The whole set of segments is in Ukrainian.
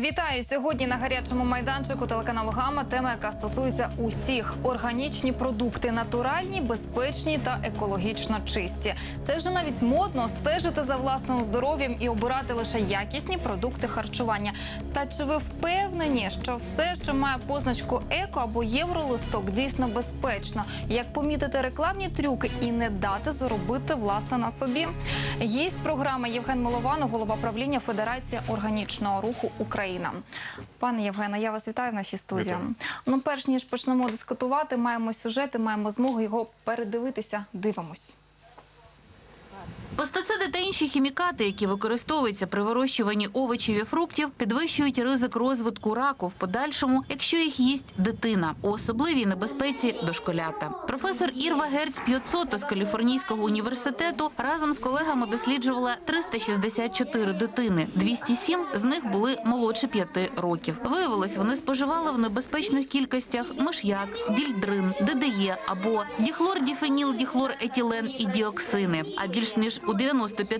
Вітаю сьогодні на гарячому майданчику телеканалу Гама. Тема, яка стосується усіх органічні продукти, натуральні, безпечні та екологічно чисті. Це вже навіть модно стежити за власним здоров'ям і обирати лише якісні продукти харчування. Та чи ви впевнені, що все, що має позначку еко або євролисток, дійсно безпечно? Як помітити рекламні трюки і не дати заробити власне на собі? Гість програми Євген Милованов, голова правління Федерації органічного руху Україна. Пане Євгене, я вас вітаю в нашій студії. Вітаю. Ну, перш ніж почнемо дискутувати, маємо сюжет і маємо змогу його передивитися. Дивимось. Інші хімікати, які використовуються при вирощуванні овочів і фруктів, підвищують ризик розвитку раку в подальшому, якщо їх їсть дитина, у особливій небезпеці дошколята. Професор Ірва Герц Пьоцото з Каліфорнійського університету разом з колегами досліджувала 364 дитини. 207 з них були молодше 5 років. Виявилось, вони споживали в небезпечних кількостях миш'як, дільдрин, ДДЕ або діхлордіфеніл, діхлоретілен і діоксини. А більш ніж у 95%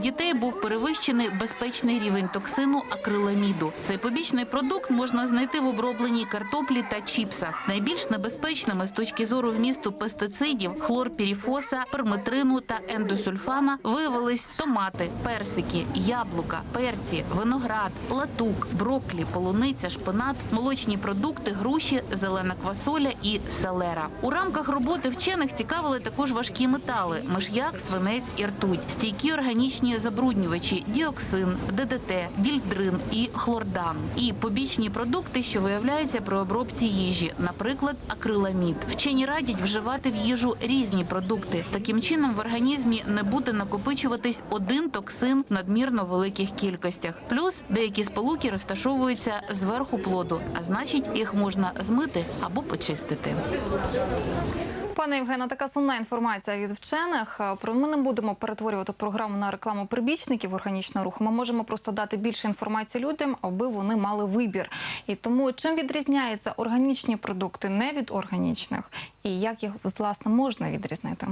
дітей був перевищений безпечний рівень токсину акриламіду. Цей побічний продукт можна знайти в обробленій картоплі та чіпсах. Найбільш небезпечними з точки зору вмісту пестицидів, хлорпіріфоса, перметрину та ендосульфана виявились томати, персики, яблука, перці, виноград, латук, броклі, полуниця, шпинат, молочні продукти, груші, зелена квасоля і селера. У рамках роботи вчених цікавили також важкі метали: миш'як, свинець і ртуть, органічні забруднювачі, діоксин, ДДТ, дільдрин і хлордан, і побічні продукти, що виявляються при обробці їжі, наприклад, акриламід. Вчені радять вживати в їжу різні продукти. Таким чином в організмі не буде накопичуватись один токсин в надмірно великих кількостях. Плюс деякі сполуки розташовуються зверху плоду, а значить їх можна змити або почистити. Пане Євгене, така сумна інформація від вчених. Е, Про ми не будемо перетворювати програму на рекламу прибічників органічного руху. Ми можемо просто дати більше інформації людям, аби вони мали вибір. І тому чим відрізняються органічні продукти не від органічних, і як їх власне можна відрізнити?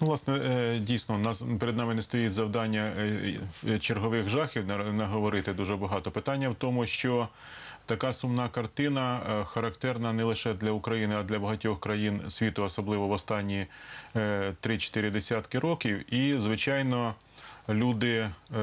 Ну, власне, е, дійсно, нас перед нами не стоїть завдання е, чергових жахів на- наговорити дуже багато. Питання в тому, що така сумна картина е, характерна не лише для України, а для багатьох країн світу, особливо в останні е, 3-4 десятки років. І, звичайно, люди. е,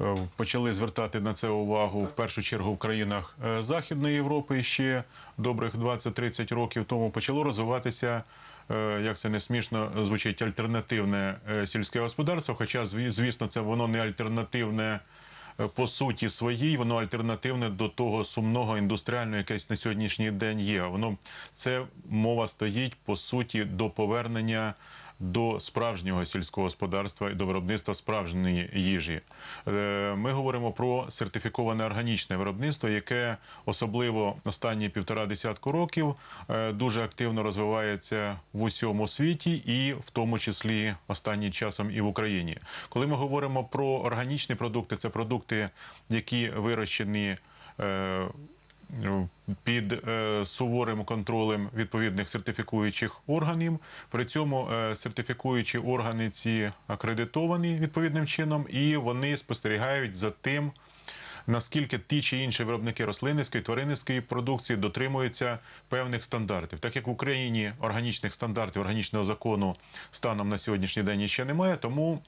е, Почали звертати на це увагу в першу чергу в країнах е, Західної Європи ще добрих 20-30 років тому почало розвиватися, е, як це не смішно звучить, альтернативне е, сільське господарство. Хоча, зві- звісно, це воно не альтернативне е, по суті своїй, воно альтернативне до того сумного індустріального, якесь на сьогоднішній день є. Воно це мова стоїть по суті до повернення до справжнього сільського господарства і до виробництва справжньої їжі. Е, Ми говоримо про сертифіковане органічне виробництво, яке особливо останні півтора десятку років е, дуже активно розвивається в усьому світі, і в тому числі останнім часом і в Україні. Коли ми говоримо про органічні продукти, це продукти, які вирощені. Під е, суворим контролем відповідних сертифікуючих органів. При цьому е, сертифікуючі органи ці акредитовані відповідним чином, і вони спостерігають за тим. Наскільки ті чи інші виробники рослинницької тваринницької продукції дотримуються певних стандартів, так як в Україні органічних стандартів, органічного закону станом на сьогоднішній день ще немає, тому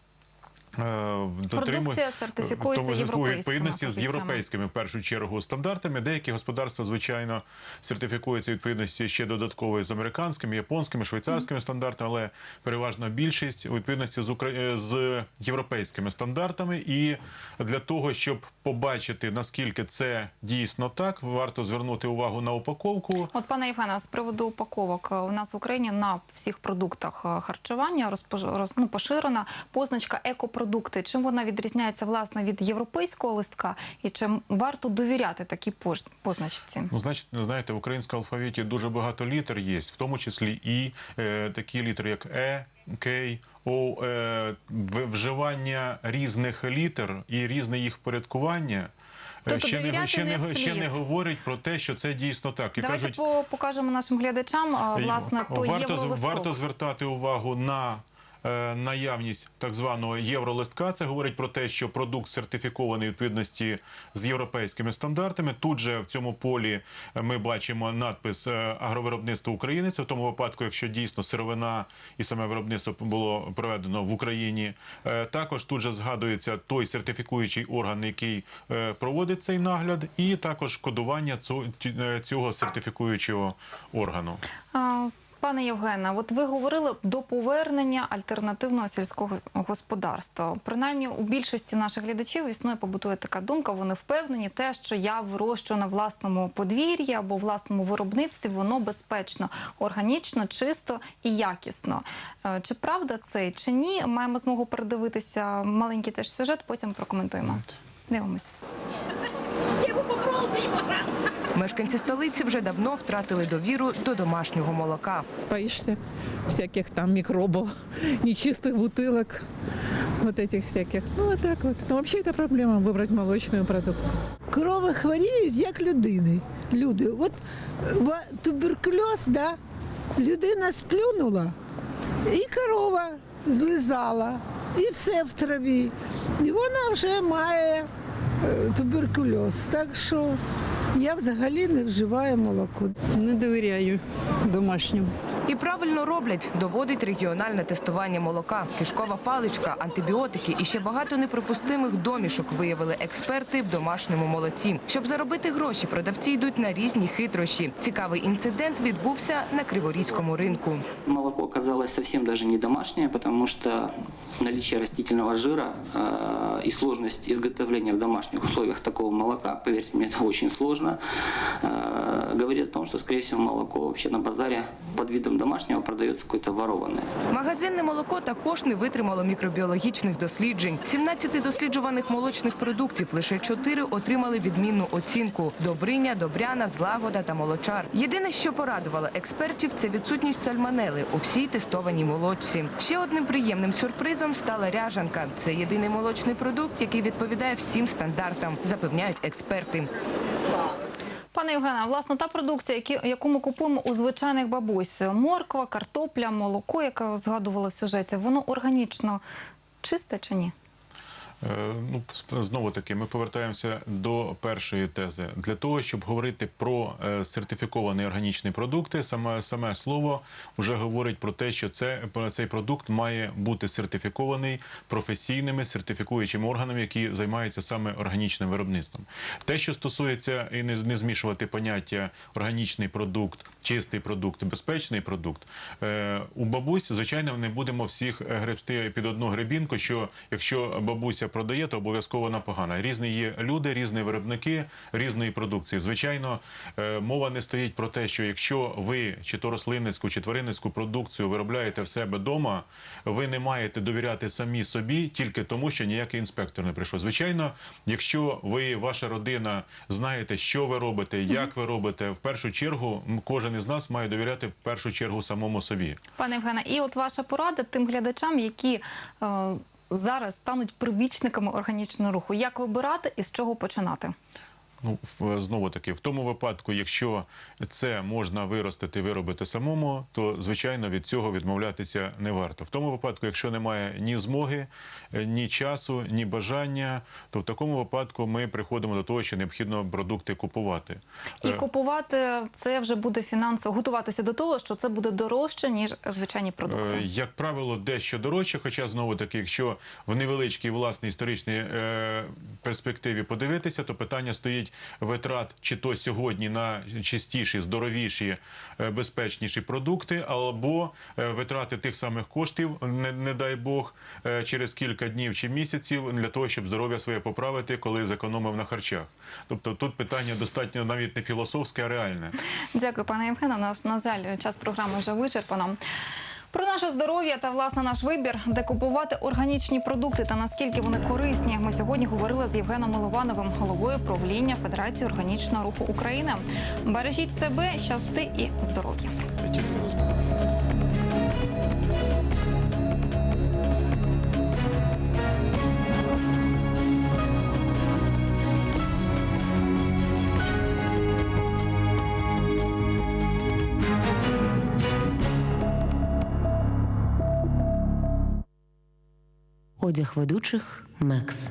Продукція сертифікується європейськими відповідності з європейськими в першу чергу стандартами. Деякі господарства, звичайно, сертифікуються відповідності ще додатково з американськими, японськими, швейцарськими стандартами, але переважна більшість у відповідності з, Укра... е, з європейськими стандартами. І для того, щоб побачити наскільки це дійсно так, варто звернути увагу на упаковку. От пане Євгене, з приводу упаковок е, у нас в Україні на всіх продуктах е, харчування розпож... роз- ну, поширена позначка екопродукти. Чим вона відрізняється власне від європейського листка, і чим варто довіряти такій позначці? Ну, значить, знаєте, в українському алфавіті дуже багато літер є, в тому числі і е, такі літери, як Е, К, О, е, вживання різних літер і різне їх порядкування. е, Тобто ще, не, ще, не ще не говорить про те, що це дійсно так. І Давайте кажуть, покажемо нашим глядачам власне той варто, варто звертати увагу на наявність так званого євролистка. Це говорить про те, що продукт сертифікований відповідності з європейськими стандартами. Тут же в цьому полі е, ми бачимо надпис е, агровиробництво України. Це в тому випадку, якщо дійсно сировина і саме виробництво було проведено в Україні. Е, Також тут же згадується той сертифікуючий орган, який е, проводить цей нагляд, і також кодування е, цього сертифікуючого органу. Пане Євгене, от ви говорили до повернення альтернативного сільського господарства. Принаймні у більшості наших глядачів існує побутує така думка. Вони впевнені, те, що я вирощую на власному подвір'ї або власному виробництві, воно безпечно, органічно, чисто і якісно. Е, Чи правда це, чи ні? Маємо змогу передивитися маленький теж сюжет, потім прокоментуємо. Дивимось. Мешканці столиці вже давно втратили довіру до домашнього молока. боишься всяких там микробов, нечистых бутылок, вот этих всяких. Ну, вот так вот. Но вообще это проблема выбрать молочную продукцию. Корови хворіють як людини. Люди, от ва- туберкульоз, да, людина сплюнула, і корова злизала, і все в траві. І вона вже має е, туберкульоз. Так що я взагалі не вживаю молоко. Не довіряю домашнім. І правильно роблять, доводить регіональне тестування молока, кишкова паличка, антибіотики і ще багато неприпустимих домішок виявили експерти в домашньому молоці. Щоб заробити гроші, продавці йдуть на різні хитрощі. Цікавий інцидент відбувся на криворізькому ринку. Молоко оказалось совсем даже не домашнее, потому что наличие растительного жира э, и сложность изготовления в домашних условиях такого молока, поверьте мне, это очень сложно, э, говорит о том, что, скорее всего, молоко вообще на базаре под видом домашнего продается какое-то ворованное. Магазинне молоко також не витримало мікробіологічних досліджень. 17 досліджуваних молочних продуктів лише 4 отримали відмінну оцінку: добриня, добряна, злагода та молочар. Єдине, що порадувало експертів, це відсутність сальмонели у всій тестованій молочці. Ще одним приємним сюрпризом стала ряжанка. Це єдиний молочний продукт, який відповідає всім стандартам, запевняють експерти. Пане Євгене, власне, та продукція, яку ми купуємо у звичайних бабусь, морква, картопля, молоко, яке згадували в сюжеті, воно органічно чисте чи ні? Е, Ну, знову таки, ми повертаємося до першої тези. Для того, щоб говорити про е, сертифіковані органічні продукти, саме, саме слово вже говорить про те, що це, цей продукт має бути сертифікований професійними сертифікуючими органами, які займаються саме органічним виробництвом. Те, що стосується і не, не змішувати поняття органічний продукт, чистий продукт, безпечний продукт, е, у бабусь, звичайно, не будемо всіх е, гребсти під одну гребінку, що якщо бабуся продає, то обов'язково вона погана. Різні є люди, різні виробники різної продукції. Звичайно, е, мова не стоїть про те, що якщо ви чи то рослинницьку, чи тваринницьку продукцію виробляєте в себе вдома, ви не маєте довіряти самі собі тільки тому, що ніякий інспектор не прийшов. Звичайно, якщо ви, ваша родина, знаєте, що ви робите, як ви робите, в першу чергу кожен із нас має довіряти в першу чергу самому собі. Пане Євгене, і от ваша порада тим глядачам, які е, зараз стануть прибічниками органічного руху. Як вибирати і з чого починати? Ну, знову таки, в тому випадку, якщо це можна виростити, виробити самому, то звичайно від цього відмовлятися не варто. В тому випадку, якщо немає ні змоги, е, ні часу, ні бажання, то в такому випадку ми приходимо до того, що необхідно продукти купувати. І Е, купувати це вже буде фінансово, готуватися до того, що це буде дорожче, ніж звичайні продукти. Е, Як правило, дещо дорожче, хоча знову таки, якщо в невеличкій власній історичній е, перспективі подивитися, то питання стоїть витрат чи то сьогодні на чистіші, здоровіші, е, безпечніші продукти, або е, витрати тих самих коштів, не, не дай Бог, е, через кілька днів чи місяців для того, щоб здоров'я своє поправити, коли зекономив на харчах. Тобто тут питання достатньо навіть не філософське, а реальне. Дякую, пане Євгене. На жаль, час програми вже вичерпано. Про наше здоров'я та власне наш вибір, де купувати органічні продукти та наскільки вони корисні. Ми сьогодні говорили з Євгеном Миловановим, головою правління Федерації органічного руху України. Бережіть себе, щасти і здоров'я. Одяг ведучих Мекс.